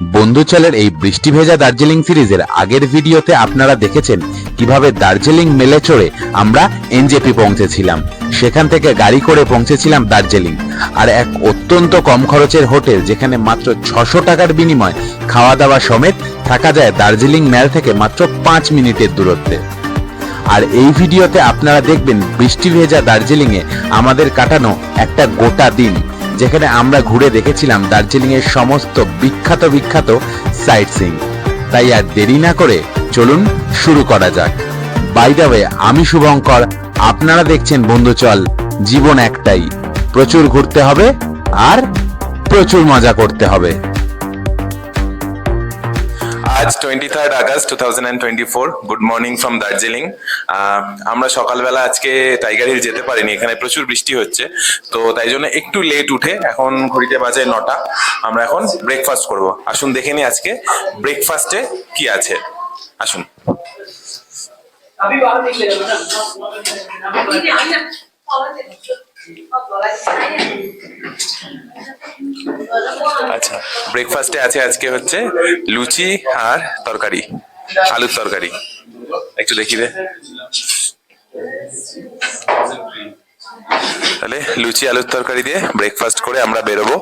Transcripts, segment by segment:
বন্ধুচলের এই বৃষ্টি ভেজা দার্জিলিং সিরিজের আগের ভিডিওতে আপনারা দেখেছেন কীভাবে দার্জিলিং মেলে চড়ে আমরা এনজেপি পৌঁছেছিলাম। সেখান থেকে গাড়ি করে পৌঁছেছিলাম দার্জিলিং। আর এক অত্যন্ত কম খরচের হোটেল যেখানে মাত্র ছশো টাকার বিনিময় খাওয়া দাওয়া সমেত থাকা যায় দার্জিলিং মেল থেকে মাত্র পাঁচ মিনিটের দূরত্বে। আর এই ভিডিওতে আপনারা দেখবেন বৃষ্টি ভেজা দার্জিলিং এ আমাদের কাটানো একটা গোটা দিন। যেখানে আমরা ঘুরে দেখেছিলাম দার্জিলিং এর সমস্ত বিখ্যাত বিখ্যাত সাইট সিং তাই আর দেরি না করে চলুন শুরু করা যাক। বাই আমি শুভঙ্কর, আপনারা দেখছেন বন্ধু চল, জীবন একটাই। প্রচুর ঘুরতে হবে আর প্রচুর মজা করতে হবে। আজ twenty third August two thousand and twenty four good morning from Darjeeling আমরা সকালবেলা আজকে টাইগার হিল যেতে পারিনি এখানে প্রচুর বৃষ্টি হচ্ছে তো তাই জন্য একটু লেট উঠে এখন ঘড়িতে বাজে নটা আমরা এখন ব্রেকফাস্ট করব আসুন দেখে নিই আজকে ব্রেকফাস্টে কি আছে আসুন अभी बाहर देख लेगा ना আচ্ছা ব্রেকফাস্টে আছে আজকে হচ্ছে লুচি আর তরকারি, আলুর তরকারি। একটু দেখি দে তাহলে লুচি, আলুর তরকারি দিয়ে ব্রেকফাস্ট করে আমরা বেরোবো।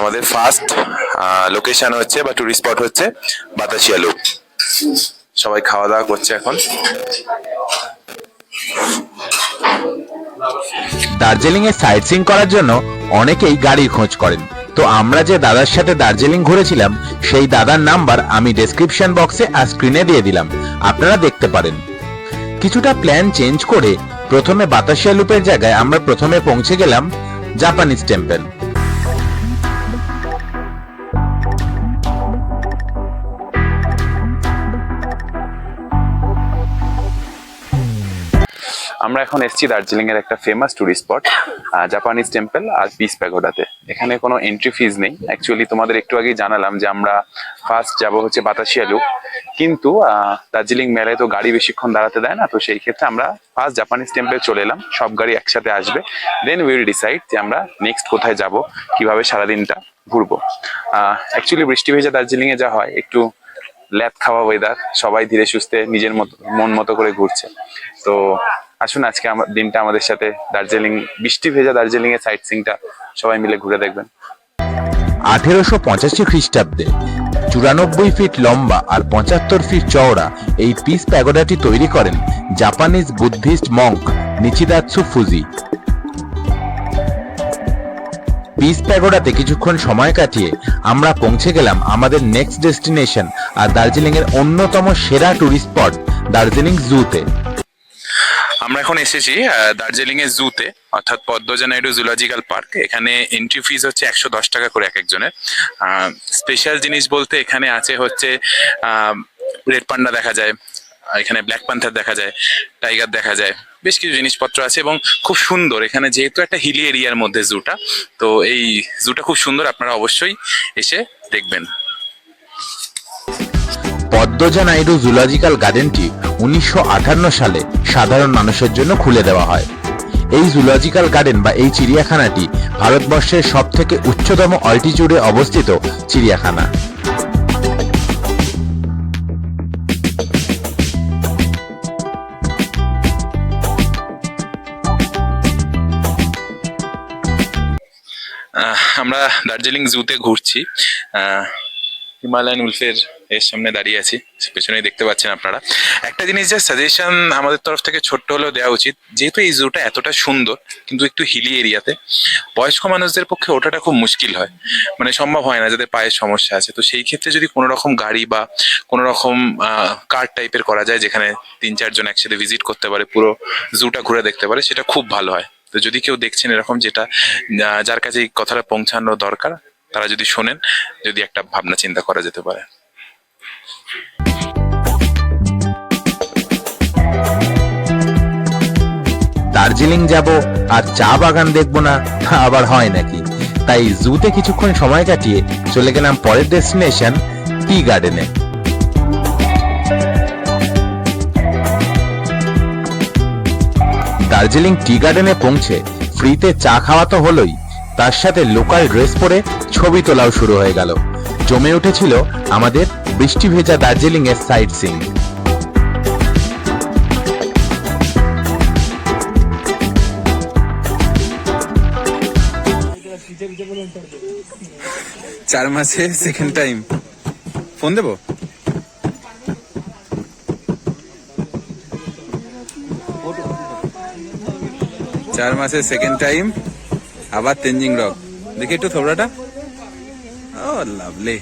আমাদের ফার্স্ট লোকেশন হচ্ছে বা টুরিস্ট স্পট হচ্ছে বাতাসি আলু সবাই খাওয়া দাওয়া করছে এখন। দার্জিলিং এ সাইট সিং করার জন্য অনেকেই গাড়ির খোঁজ করেন। তো আমরা যে দাদার সাথে দার্জিলিং ঘুরেছিলাম, সেই দাদার নাম্বার আমি ডেসক্রিপশন বক্সে আর স্ক্রিনে দিয়ে দিলাম। আপনারা দেখতে পারেন। কিছুটা প্ল্যান চেঞ্জ করে প্রথমে বাতাসিয়া লুপের জায়গায় আমরা প্রথমে পৌঁছে গেলাম জাপানিজ টেম্পল আমরা এখন এসেছি দার্জিলিং এর একটা famous tourist spot Japanese temple আর পিস প্যাগোডাতে এখানে কোনো এন্ট্রি ফিজ নেই। অ্যাকচুয়ালি তোমাদের একটু আগেই জানালাম যে আমরা ফার্স্ট যাব হচ্ছে বাতাসিয়া লুক কিন্তু দার্জিলিং মেলায় তো গাড়ি বেশিক্ষণ দাঁড়াতে দেয় না, তো সেই ক্ষেত্রে আমরা ফার্স্ট জাপানিজ টেম্পলে চলে এলাম। সব গাড়ি একসাথে আসবে। দেন উইল ডিসাইড যে আমরা নেক্সট কোথায় যাব, কীভাবে সারাদিনটা ঘুরবো। অ্যাকচুয়ালি বৃষ্টি ভেজা দার্জিলিং এ যা হয়, একটু ল্যাদ খাওয়া ওয়েদার সবাই ধীরে সুস্থে নিজের মতো, মন মতো করে ঘুরছে। তো আসুন আজকে আমার দিনটা আমাদের সাথে দার্জিলিং, বৃষ্টি ভেজা দার্জিলিং এর সাইট সিংটা সবাই মিলে ঘুরে দেখবেন। আঠেরোশো পঁচাশি খ্রিস্টাব্দে চুরানব্বই ফিট লম্বা আর পঁচাত্তর ফিট চওড়া এই পিস প্যাগোডাটি তৈরি করেন Japanese Buddhist monk Nichidatsu Fujii peace প্যাগোডাতে কিছুক্ষণ সময় কাটিয়ে আমরা পৌঁছে গেলাম আমাদের নেক্সট ডেস্টিনেশন আর দার্জিলিং এর অন্যতম সেরা টুরিস্ট স্পট দার্জিলিং জুতে আমরা এখন এসেছি দার্জিলিং এর জুতে, অর্থাৎ পদ্মজা নাইডু জুলজিক্যাল পার্ক। এখানে এন্ট্রি ফিজ হচ্ছে একশো দশ টাকা করে এক একজনের। স্পেশাল জিনিস বলতে এখানে আছে হচ্ছে রেড পান্ডা দেখা যায় এখানে ব্ল্যাক প্যান্থার দেখা যায় টাইগার দেখা যায়, বেশ কিছু জিনিসপত্র আছে এবং খুব সুন্দর। এখানে যেহেতু একটা হিলি এরিয়ার মধ্যে জুটা, তো এই জুটা খুব সুন্দর, আপনারা অবশ্যই এসে দেখবেন। পদ্মজা নাইডু জুলজিক্যাল গার্ডেনটি উনিশশো আটান্ন সালে সাধারণ মানুষের জন্য খুলে দেওয়া হয়। এই জুলজিক্যাল গার্ডেন বা এই চিড়িয়াখানাটি ভারতবর্ষের সব থেকে উচ্চতম অল্টিটিউডে অবস্থিত চিড়িয়াখানা। আমরা দার্জিলিং জুতে ঘুরছি। হিমালয়ান উলফের এর সামনে দাঁড়িয়ে আছি পেছনেই দেখতে পাচ্ছেন আপনারা। একটা জিনিস যে সাজেশন আমাদের তরফ থেকে ছোট্ট হলেও দেওয়া উচিত, যেহেতু এই জুটা এতটা সুন্দর, কিন্তু একটু হিলি এরিয়াতে, বয়স্ক মানুষদের পক্ষে ওঠাটা খুব মুশকিল হয়। মানে সম্ভব হয় না যাদের পায়ের সমস্যা আছে। তো সেই ক্ষেত্রে যদি কোনো রকম গাড়ি বা কোনো রকম কার টাইপের করা যায়, যেখানে তিন চারজন একসাথে ভিজিট করতে পারে, পুরো জুটা ঘুরে দেখতে পারে, সেটা খুব ভালো হয়। তো যদি কেউ দেখছেন এরকম যেটা যার কাছে এই কথাটা পৌঁছানো দরকার তারা যদি শোনেন, যদি একটা ভাবনা চিন্তা করা যেতে পারে। দার্জিলিং যাব, আর চা বাগান দেখব না আবার হয় নাকি? তাই জুতে কিছুক্ষণ সময় কাটিয়ে চলে গেলাম পরের ডেস্টিনেশন, টি গার্ডেনে। দার্জিলিং টি গার্ডেনে পৌঁছে ফ্রিতে চা খাওয়া তো হলোই। তার সাথে লোকাল ড্রেস পরে ছবি তোলাও শুরু হয়ে গেল। জমে উঠেছিল আমাদের বৃষ্টি ভেজা দার্জিলিং এর সাইট সিং চার মাসে সেকেন্ড টাইম ফোন দেবো? চার মাসে সেকেন্ড টাইম আবার তেঞ্জিং রক। দেখি একটু থোবড়াটা। ও লাভলি।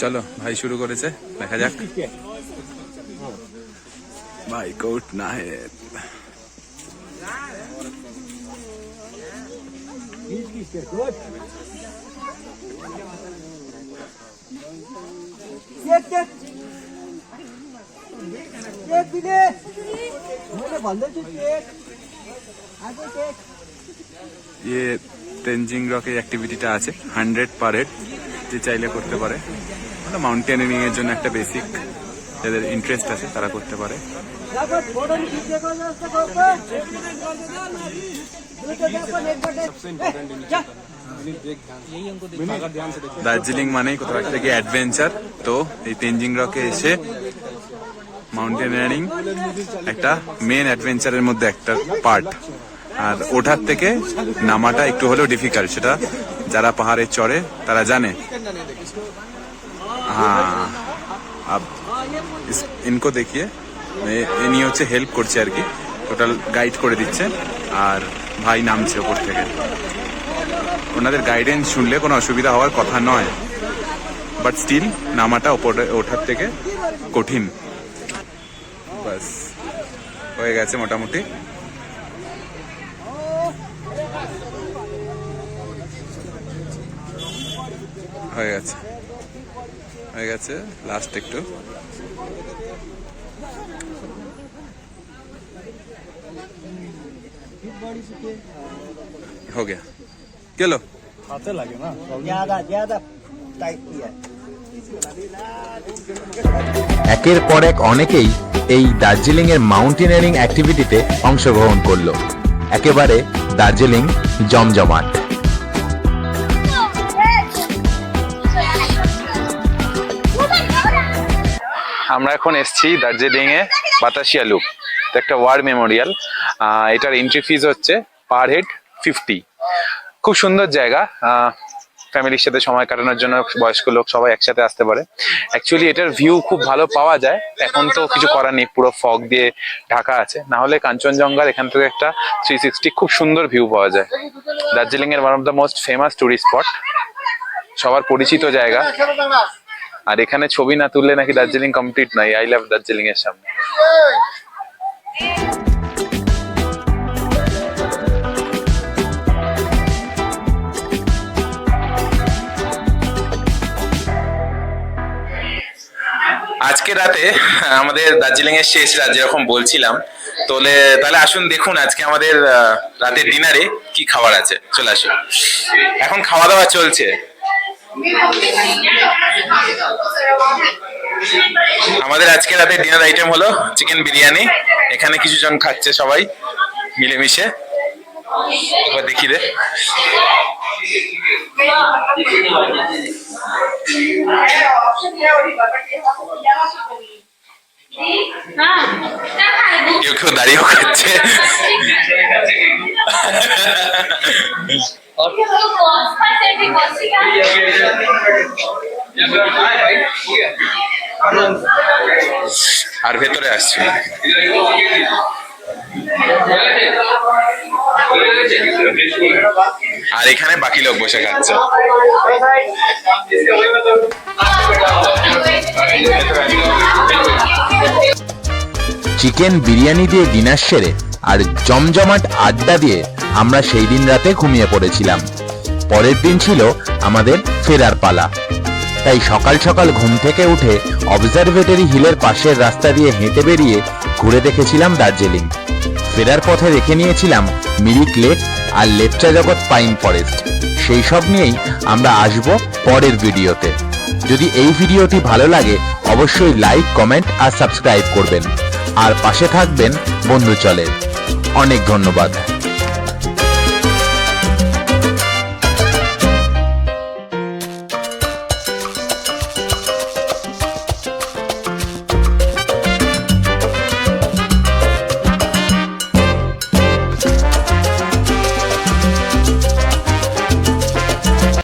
চলো ভাই শুরু করেছে। দেখা যাক। Michael Knight. ইয়ে তেনজিং রকের অ্যাক্টিভিটিটা আছে হান্ড্রেড পার হেড যে চাইলে করতে পারে মাউন্টেনিয়ারিংয়ের জন্য একটা বেসিক যাদের ইন্টারেস্ট আছে তারা করতে পারে यहाँ पर फोटो नहीं खींचे को रास्ते को ऊपर दूसरे देखो एक बटे দার্জিলিং মানেই কোথাও একটা গিয়ে অ্যাডভেঞ্চার তো এই তেনজিং রকে এসে মাউন্টেনিয়ারিং একটা মেন অ্যাডভেঞ্চারের মধ্যে একটা পার্ট আর ওঠার থেকে নামাটা একটু হলেও ডিফিকাল্ট সেটা যারা পাহাড়ে চড়ে তারা জানে হ্যাঁ আব ইস- ইনকো দেখিয়ে এ- এ নিয়ে হচ্ছে হেল্প করছে আর কি। টোটাল গাইড করে দিচ্ছে। আর ভাই নামছে ওপর থেকে। ওনাদের গাইডেন্স শুনলে কোনো অসুবিধা হওয়ার কথা নয়। বাট স্টিল নামাটা ওপরে, ওঠার থেকে কঠিন। বাস হয়ে গেছে মোটামুটি। হয়ে গেছে। হয়ে গেছে লাস্ট একটু। हो गया चलो ज्यादा ज्यादा टाइट किया একের পর এক অনেকেই এই দার্জিলিং এর মাউন্টেনিয়ারিং অ্যাক্টিভিটিতে অংশগ্রহণ করলো একেবারে দার্জিলিং জমজমাট আমরা এখন এসেছি দার্জিলিং এ বাতাসিয়া লুপ একটা ওয়ার মেমোরিয়াল। এটার এন্ট্রি ফিজ হচ্ছে পার হেড ফিফটি খুব সুন্দর জায়গা। ফ্যামিলির সাথে সময় কাটানোর জন্য বয়স্ক লোক সবাই একসাথে আসতে পারে। অ্যাকচুয়ালি এটার ভিউ খুব ভালো পাওয়া যায়। এখন তো কিছু করার নেই, পুরো ফগ দিয়ে ঢাকা আছে। না হলে কাঞ্চনজঙ্ঘার এখান থেকে একটা থ্রি সিক্সটি খুব সুন্দর ভিউ পাওয়া যায়। দার্জিলিং এর one of the most famous tourist spot সবার পরিচিত জায়গা। আর এখানে ছবি না তুললে নাকি দার্জিলিং কমপ্লিট নয়। আই লাভ দার্জিলিং এর সামনে। আজকে রাতে আমাদের দার্জিলিং এর শেষ রাত যেরকম বলছিলাম তাহলে তাহলে আসুন দেখুন আজকে আমাদের রাতের ডিনারে কি খাবার আছে। চলে আসুন। এখন খাওয়া দাওয়া চলছে। আমাদের আজকে রাতে ডিনার আইটেম হলো চিকেন বিরিয়ানি। এখানে কিছু জন খাচ্ছে সবাই, মিলেমিশে। দেখি দে কেউ কেউ দাঁড়িয়েও খাচ্ছে। আর ভেতরে আসছি। আর এখানে বাকি লোক বসে খাচ্ছে। চিকেন বিরিয়ানি দিয়ে ডিনার সেরে আর জমজমাট আড্ডা দিয়ে আমরা সেই দিন রাতে ঘুমিয়ে পড়েছিলাম। পরের দিন ছিল আমাদের ফেরার পালা। তাই সকাল সকাল ঘুম থেকে উঠে অবজারভেটরি হিলের পাশের রাস্তা দিয়ে হেঁটে বেরিয়ে ঘুরে দেখেছিলাম দার্জিলিং। ফেরার পথে দেখে নিয়েছিলাম মিরিক লেক আর লেপচা জগৎ পাইন ফরেস্ট। সেই সব নিয়েই আমরা আসব পরের ভিডিওতে। যদি এই ভিডিওটি ভালো লাগে, অবশ্যই লাইক, কমেন্ট আর সাবস্ক্রাইব করবেন। আর পাশে থাকবেন বন্ধু চলে অনেক ধন্যবাদ।